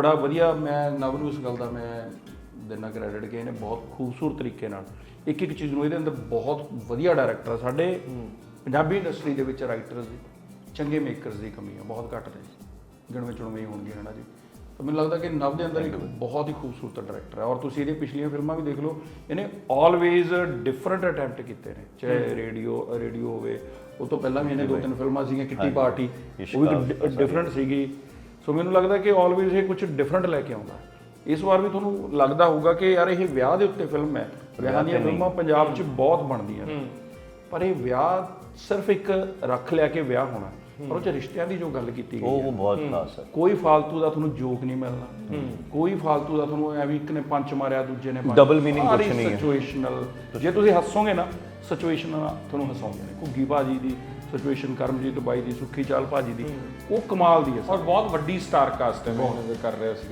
ਬੜਾ ਵਧੀਆ ਮੈਂ ਨਵ ਨੂੰ ਇਸ ਗੱਲ ਦਾ ਮੈਂ ਦੇਣਾ ਕ੍ਰੈਡਿਟ ਕਿ ਇਹਨੇ ਬਹੁਤ ਖੂਬਸੂਰਤ ਤਰੀਕੇ ਨਾਲ ਇੱਕ ਇੱਕ ਚੀਜ਼ ਨੂੰ ਇਹਦੇ ਅੰਦਰ ਬਹੁਤ ਵਧੀਆ ਡਾਇਰੈਕਟਰ ਆ ਸਾਡੇ ਪੰਜਾਬੀ ਇੰਡਸਟਰੀ ਦੇ ਵਿੱਚ ਰਾਈਟਰਸ ਦੀ ਚੰਗੇ ਮੇਕਰਸ ਦੀ ਕਮੀ ਆ ਬਹੁਤ ਘੱਟ ਨੇ ਗਿਣਵੇਂ ਚੁਣਵੇਂ ਹੀ ਹੋਣਗੇ ਹਨਾ ਜੀ। ਤਾਂ ਮੈਨੂੰ ਲੱਗਦਾ ਕਿ ਨਵ ਦੇ ਅੰਦਰ ਇੱਕ ਬਹੁਤ ਹੀ ਖੂਬਸੂਰਤ ਡਾਇਰੈਕਟਰ ਹੈ ਔਰ ਤੁਸੀਂ ਇਹਦੀਆਂ ਪਿਛਲੀਆਂ ਫਿਲਮਾਂ ਵੀ ਦੇਖ ਲਓ ਇਹਨੇ ਆਲਵੇਜ਼ ਡਿਫਰੈਂਟ ਅਟੈਂਪਟ ਕੀਤੇ ਨੇ ਚਾਹੇ ਰੇਡੀਓ ਰੇਡੀਓ ਹੋਵੇ ਉਹ ਤੋਂ ਪਹਿਲਾਂ ਵੀ ਇਹਨੇ ਦੋ ਤਿੰਨ ਫਿਲਮਾਂ ਸੀਗੀਆਂ ਕਿੱਟੀ ਪਾਰਟੀ ਉਹ ਵੀ ਡਿਫਰੈਂਟ ਸੀਗੀ। ਸੋ ਮੈਨੂੰ ਲੱਗਦਾ ਕਿ ਆਲਵੇਜ਼ ਇਹ ਕੁਝ ਡਿਫਰੈਂਟ ਲੈ ਕੇ ਆਉਂਦਾ। ਇਸ ਵਾਰ ਵੀ ਤੁਹਾਨੂੰ ਲੱਗਦਾ ਹੋਊਗਾ ਕਿ ਯਾਰ ਇਹ ਵਿਆਹ ਦੇ ਉੱਤੇ ਫਿਲਮ ਹੈ। ਵਿਆਹ ਦੀਆਂ ਫਿਲਮਾਂ ਪੰਜਾਬ 'ਚ ਬਹੁਤ ਬਣਦੀਆਂ ਨੇ। ਪਰ ਇਹ ਵਿਆਹ ਸਿਰਫ ਇੱਕ ਰੱਖ ਲਿਆ ਕੇ ਵਿਆਹ ਹੋਣਾ ਪਰ ਉਹ ਚ ਰਿਸ਼ਤਿਆਂ ਦੀ ਜੋ ਗੱਲ ਕੀਤੀ ਗਈ ਉਹ ਬਹੁਤ ਖਾਸ ਹੈ। ਕੋਈ ਫਾਲਤੂ ਦਾ ਤੁਹਾਨੂੰ ਜੋਕ ਨਹੀਂ ਮਿਲਣਾ। ਕੋਈ ਫਾਲਤੂ ਦਾ ਤੁਹਾਨੂੰ ਐਵੇਂ ਇੱਕ ਨੇ ਪੰਚ ਮਾਰਿਆ ਦੂਜੇ ਨੇ Double meaning ਕੁਛ ਨਹੀਂ ਹੈ। ਸਿਚੁਏਸ਼ਨਲ ਜੇ ਤੁਸੀਂ ਹੱਸੋਗੇ ਨਾ ਸਿਚੁਏਸ਼ਨ ਤੁਹਾਨੂੰ ਹਸਾਉਂਦੇ ਨੇ। ਘੁੱਗੀ ਬਾਜੀ ਦੀ ਸਿਚੁਏਸ਼ਨ ਕਰਮਜੀਤ ਬਾਈ ਦੀ ਸੁੱਖੀ ਚਾਲ ਭਾਜੀ ਦੀ ਉਹ ਕਮਾਲ ਦੀ ਹੈ ਔਰ ਬਹੁਤ ਵੱਡੀ ਸਟਾਰ ਕਾਸਟ ਹੈ ਮੈਂ ਉਹਨਾਂ ਦੇ ਕਰ ਰਿਹਾ ਸੀਗਾ।